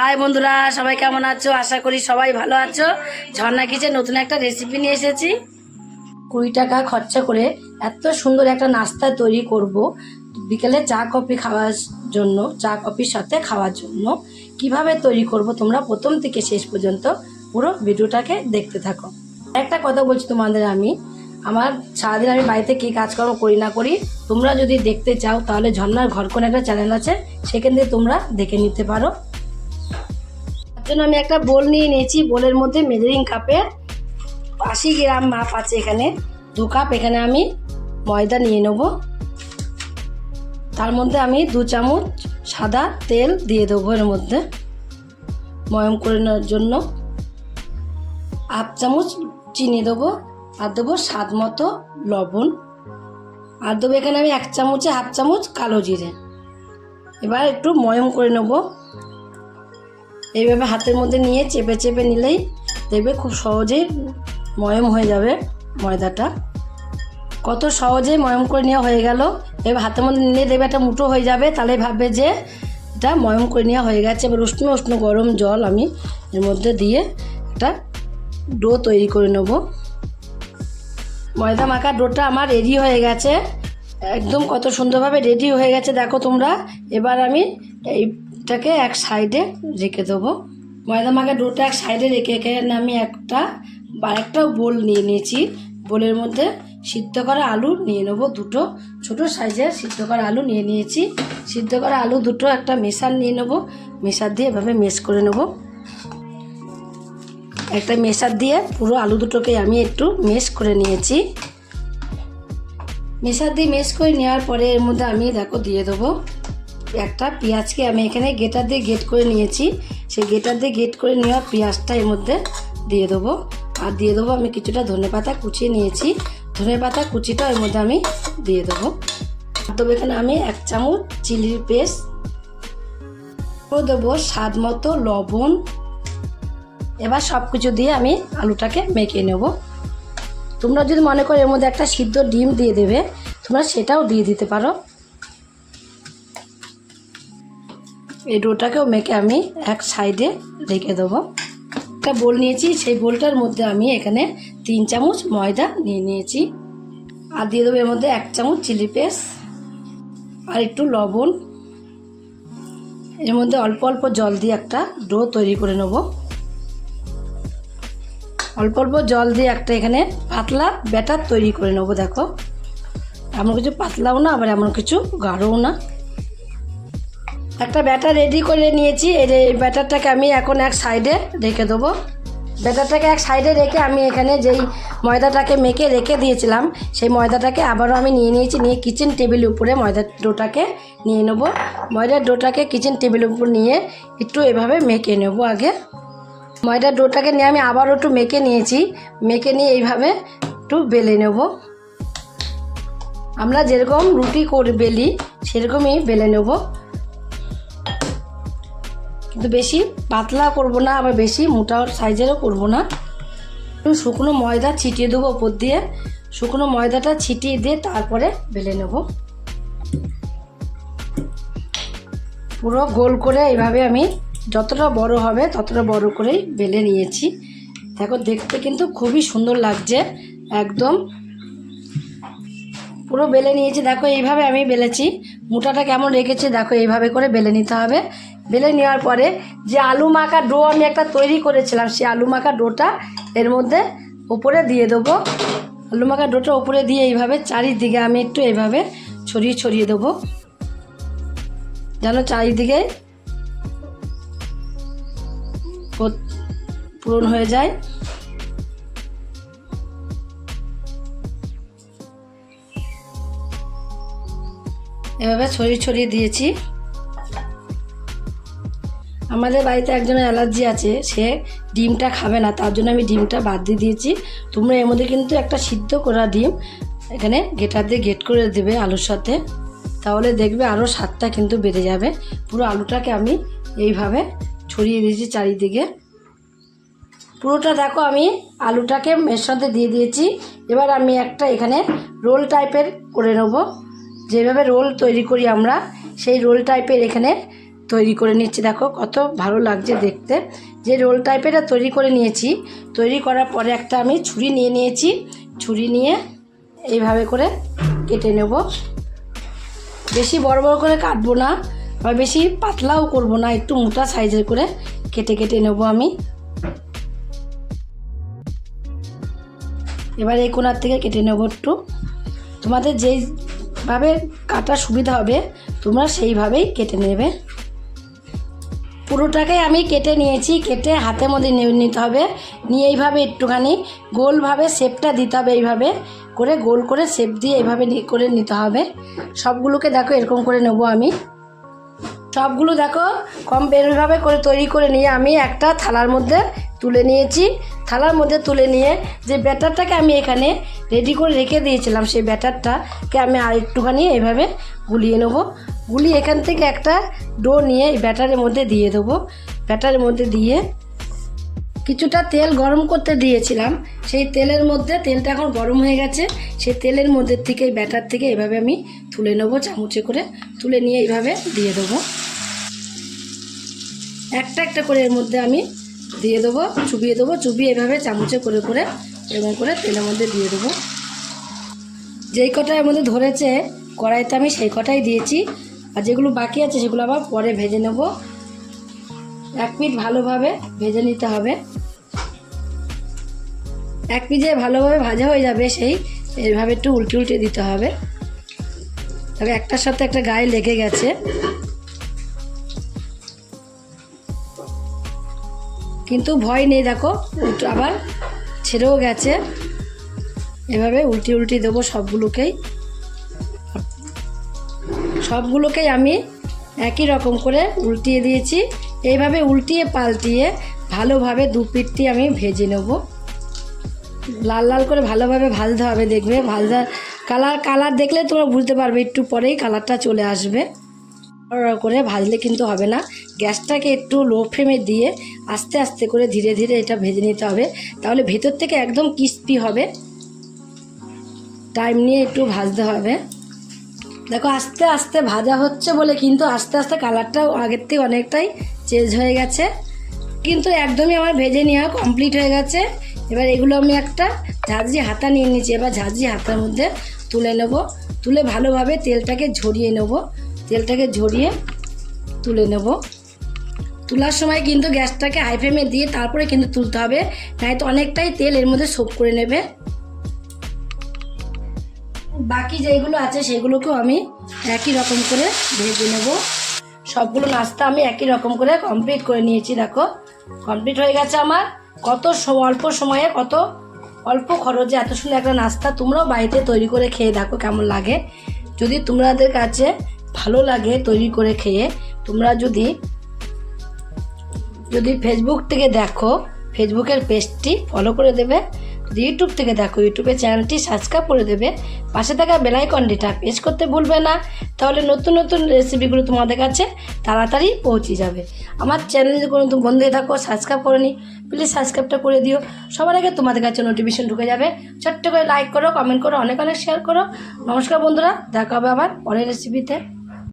High বন্ধুরা, সবাই কেমন আছো? আশা করি সবাই ভালো আছো। ঝর্ণা কিচেন নতুন একটা রেসিপি নিয়ে এসেছি। কুড়ি টাকা খরচা করে এত সুন্দর একটা নাস্তা তৈরি করব। বিকেলে চা, কফি খাওয়ার জন্য, চা, কফির সাথে খাওয়ার জন্য। কীভাবে তৈরি করব তোমরা প্রথম থেকে শেষ পর্যন্ত পুরো ভিডিওটাকে দেখতে থাকো। একটা কথা বলছি তোমাদের আমি। আমার সারাদিন আমি বাড়িতে কী কাজকর্ম করি না করি, তোমরা যদি দেখতে চাও তাহলে ঝর্ণার ঘর কোন একটা চ্যানেল আছে, সেখান থেকে তোমরা দেখে নিতে পারো। জন্য আমি একটা বোল নিয়ে নিয়েছি, বোলের মধ্যে মেজারিং কাপে আশি গ্রাম মাপ আছে এখানে, দু কাপ, এখানে আমি ময়দা নিয়ে নেব। তার মধ্যে আমি দু চামচ সাদা তেল দিয়ে দেবো এর মধ্যে, ময়ম করে নেওয়ার জন্য। হাফ চামচ চিনি দেবো, আর দেবো স্বাদ মতো লবণ। আর দেবো এখানে আমি এক চামচে হাফ চামচ কালো জিরে। এবার একটু ময়ম করে নেব। এইভাবে হাতের মধ্যে নিয়ে চেপে চেপে নিলেই দেখবে খুব সহজেই ময়ম হয়ে যাবে ময়দাটা। কত সহজেই ময়ম করে নেওয়া হয়ে গেল। এবার হাতের মধ্যে নিলে দেখবে একটা মুঠো হয়ে যাবে। তাহলে ভাববে যে এটা ময়ম করে নেওয়া হয়ে গেছে। এবার উষ্ণ উষ্ণ গরম জল আমি এর মধ্যে দিয়ে একটা ডো তৈরি করে নেব। ময়দা মাখা ডোটা আমার রেডি হয়ে গেছে। একদম কত সুন্দরভাবে রেডি হয়ে গেছে। দেখো তোমরা। এবার আমি এইটাকে এক সাইডে রেখে দেবো। ময়দা মাখা ডোটা এক সাইডে রেখে এখানে আমি একটা বা একটা বোল নিয়ে নিয়েছি। বোলের মধ্যে সিদ্ধ করা আলু নিয়ে নেব দুটো। ছোট সাইজের সিদ্ধ করা আলু নিয়ে নিয়েছি। সিদ্ধ করা আলু দুটো একটা মেশার নিয়ে নেব। মেশার দিয়ে এভাবে মেশ করে নেব। একটা মেশার দিয়ে পুরো আলু দুটোকে আমি একটু মেশ করে নিয়েছি। মেশার দিয়ে মেশ করে নেওয়ার পরে এর মধ্যে আমি, দেখো, দিয়ে দেবো। একটা পেঁয়াজকে আমি এখানে গেটার দিয়ে গেট করে নিয়েছি। সেই গেটার দিয়ে গেট করে নেওয়া পেঁয়াজটা এর মধ্যে দিয়ে দেবো। আর দিয়ে দেবো আমি কিছুটা ধনে পাতা কুচিয়ে নিয়েছি। ধনে পাতা কুচিটা এর মধ্যে আমি দিয়ে দেবো। দেবো এখানে আমি এক চামচ চিলির পেস্ট। দেবো স্বাদ মতো লবণ। এবার সব কিছু দিয়ে আমি আলুটাকে মেখে নেব। তোমরা যদি মনে করো এর মধ্যে একটা সিদ্ধ ডিম দিয়ে দেবে, তোমরা সেটাও দিয়ে দিতে পারো। এই ডোটাকেও মেখে আমি এক সাইডে রেখে দেবো। একটা বোল নিয়েছি, সেই বোলটার মধ্যে আমি এখানে তিন চামচ ময়দা নিয়ে নিয়েছি। আর দিয়ে দেবো এর মধ্যে এক চামচ চিলি পেস্ট আর একটু লবণ। এর মধ্যে অল্প অল্প জল দিয়ে একটা ডো তৈরি করে নেব। অল্প অল্প জল দিয়ে একটা এখানে পাতলা ব্যাটার তৈরি করে নেব, দেখো। এমন কিছু পাতলাও না, আবার এমন কিছু গাঢ়ও না। একটা ব্যাটার রেডি করে নিয়েছি। এই ব্যাটারটাকে আমি এখন এক সাইডে রেখে দেবো। ব্যাটারটাকে এক সাইডে রেখে আমি এখানে যেই ময়দাটাকে মেখে রেখে দিয়েছিলাম, সেই ময়দাটাকে আবারও আমি নিয়ে নিয়েছি। নিয়ে কিচেন টেবিলের উপরে ময়দার ডোটাকে নিয়ে নেব। ময়দার ডোটাকে কিচেন টেবিলের উপর নিয়ে একটু এভাবে মেখে নেব আগে। ময়দার ডোটাকে নিয়ে আমি আবারও একটু মেখে নিয়েছি। মেখে নিয়ে এইভাবে একটু বেলে নেব। আমরা যেরকম রুটি করে বেলি, সেরকমই বেলে নেব। কিন্তু বেশি পাতলা করব না, আবার বেশি মোটা সাইজেরও করব না। একটু শুকনো ময়দা ছিটিয়ে দেবো ওপর দিয়ে। শুকনো ময়দাটা ছিটিয়ে দিয়ে তারপরে বেলে নেব। পুরো গোল করে এইভাবে আমি যতটা বড় হবে ততটা বড় করেই বেলে নিয়েছি। দেখো, দেখতে কিন্তু খুবই সুন্দর লাগছে, একদম। পুরো বেলে নিয়েছি। দেখো, এইভাবে আমি বেলেছি। মোটাটা কেমন রেখেছি, দেখো, এইভাবে করে বেলে নিতে হবে। বেলে নেওয়ার পরে যে আলু মাখা ডো আমি একটা তৈরি করেছিলাম, সেই আলু মাখা ডোটা এর মধ্যে উপরে দিয়ে দেবো। আলু মাখা ডোটা উপরে দিয়ে এইভাবে চারিদিকে আমি একটু এইভাবে ছড়িয়ে ছড়িয়ে দেবো। যেন চারিদিকে পূরণ হয়ে যায়। এভাবে ছড়িয়ে ছড়িয়ে দিয়েছি। আমাদের বাড়িতে একজনের অ্যালার্জি আছে, সে ডিমটা খাবে না, তার জন্য আমি ডিমটা বাদ দিয়ে দিয়েছি। তোমরা এর মধ্যে কিন্তু একটা সিদ্ধ করা ডিম এখানে গেটার দিয়ে গেট করে দেবে আলুর সাথে। তাহলে দেখবে আরও স্বাদটা কিন্তু বেড়ে যাবে। পুরো আলুটাকে আমি এইভাবে ছড়িয়ে দিয়েছি চারিদিকে। পুরোটা দেখো আমি আলুটাকে এর সাথে দিয়ে দিয়েছি। এবার আমি একটা এখানে রোল টাইপের করে নেব। যেভাবে রোল তৈরি করি আমরা, সেই রোল টাইপের এখানে তৈরি করে নিচ্ছি। দেখো কত ভালো লাগছে দেখতে। যে রোল টাইপের তৈরি করে নিয়েছি, তৈরি করার পরে একটা আমি ছুরি নিয়ে নিয়েছি। ছুরি নিয়ে এইভাবে করে কেটে নেব। বেশি বড় বড় করে কাটবো না, আবার বেশি পাতলাও করব না, একটু মোটা সাইজের করে কেটে কেটে নেব আমি। এবার এই কোনার থেকে কেটে নেব একটু। তোমাদের যেইভাবে কাটার সুবিধা হবে, তোমরা সেইভাবেই কেটে নেবে। পুরোটাকে আমি কেটে নিয়েছি, কেটে হাতের মধ্যে নিতে হবে। নিয়ে এইভাবে একটুখানি গোলভাবে শেপটা দিতে হবে এইভাবে করে, গোল করে শেপ দিয়ে এইভাবে করে নিতে হবে। সবগুলোকে দেখো এরকম করে নেব আমি। সবগুলো দেখো কম এইভাবে করে তৈরি করে নিয়ে আমি একটা থালার মধ্যে তুলে নিয়েছি। থালার মধ্যে তুলে নিয়ে যে ব্যাটারটাকে আমি এখানে রেডি করে রেখে দিয়েছিলাম সেই ব্যাটারটাকে আমি আর একটুখানি এইভাবে গুলিয়ে নেব। গুলিয়ে এখান থেকে একটা ডো নিয়ে এই ব্যাটারের মধ্যে দিয়ে দেবো। ব্যাটারের মধ্যে দিয়ে কিছুটা তেল গরম করতে দিয়েছিলাম। সেই তেলের মধ্যে, তেলটা এখন গরম হয়ে গেছে। সেই তেলের মধ্যে থেকে এই ব্যাটার থেকে এভাবে আমি তুলে নেব, চামচে করে তুলে নিয়ে এইভাবে দিয়ে দেবো। একটা একটা করে এর মধ্যে আমি দিয়ে দেবো, চুবিয়ে দেবো, চুবিয়ে এভাবে চামচে করে করে এরকম করে তেলের মধ্যে দিয়ে দেবো। যেই কটা এর মধ্যে ধরেছে কড়াইতে আমি সেই কটাই দিয়েছি। আর যেগুলো বাকি আছে সেগুলো আবার পরে ভেজে নেব। এক পিঠ ভালোভাবে ভেজে নিতে হবে। এক পিঠে ভালোভাবে ভাজা হয়ে যাবে সেই, এইভাবে একটু উল্টে উল্টে দিতে হবে। তবে একটার সাথে একটা গায়ে লেগে গেছে। কিন্তু ভয় নেই, দেখো আবার ছেড়েও গেছে। এভাবে উল্টি উল্টি দেবো সবগুলোকেই। সবগুলোকেই আমি একই রকম করে উল্টিয়ে দিয়েছি। এইভাবে উল্টিয়ে পাল্টিয়ে ভালোভাবে দু পিঠটি আমি ভেজে নেব। লাল লাল করে ভালোভাবে ভাজতে হবে দেখবে। ভাজা কালার কালার দেখলে তোমরা বুঝতে পারবে, একটু পরেই কালারটা চলে আসবে। করে ভাজলে কিন্তু হবে না। গ্যাসটাকে একটু লো ফ্লেমে দিয়ে আস্তে আস্তে করে ধীরে ধীরে এটা ভেজে নিতে হবে। তাহলে ভেতর থেকে একদম ক্রিস্পি হবে। টাইম নিয়ে একটু ভাজতে হবে। দেখো, আস্তে আস্তে ভাজা হচ্ছে বলে কিন্তু আস্তে আস্তে কালারটাও আগের থেকে অনেকটাই চেঞ্জ হয়ে গেছে। কিন্তু একদমই আমার ভেজে নেওয়া কমপ্লিট হয়ে গেছে। এবার এগুলো আমি একটা ঝাঁঝরি হাতা নিয়ে নিয়েছি। এবার ঝাঁঝরি হাতার মধ্যে তুলে নেব। তুলে ভালোভাবে তেলটাকে ঝরিয়ে নেব। তেলটাকে ঝরিয়ে তুলে নেব। তোলার সময় কিন্তু গ্যাসটাকে হাই ফ্লেমে দিয়ে তারপরে কিন্তু তুলতে হবে। নাই তো অনেকটাই তেল এর মধ্যে সোপ করে নেবে। বাকি যেগুলো আছে সেগুলোকেও আমি একই রকম করে ভেজে নেব। সবগুলো নাস্তা আমি একই রকম করে কমপ্লিট করে নিয়েছি, দেখো। কমপ্লিট হয়ে গেছে আমার। কত অল্প সময়ে, কত অল্প খরচে এত সুন্দর একটা নাস্তা তোমরাও বাড়িতে তৈরি করে খেয়ে দেখো কেমন লাগে। যদি তোমাদের কাছে ভালো লাগে তৈরি করে খেয়ে, তোমরা যদি যদি ফেসবুক থেকে দেখো ফেসবুকের পেজটি ফলো করে দেবে। যদি ইউটিউব থেকে দেখো ইউটিউবে চ্যানেলটি সাবস্ক্রাইব করে দেবে। পাশে থাকা বেলাইকনটিটা প্রেস করতে ভুলবে না। তাহলে নতুন নতুন রেসিপিগুলো তোমাদের কাছে তাড়াতাড়ি পৌঁছে যাবে। আমার চ্যানেলে যদি কোনো বন্ধু থাকো সাবস্ক্রাইব করে নি প্লিজ সাবস্ক্রাইবটা করে দিও। সবার আগে তোমাদের কাছে নোটিফিকেশন ঢুকে যাবে। ছোট্ট করে লাইক করো কমেন্ট করো, অনেক অনেক শেয়ার করো। নমস্কার বন্ধুরা, দেখা হবে আবার পরের রেসিপিতে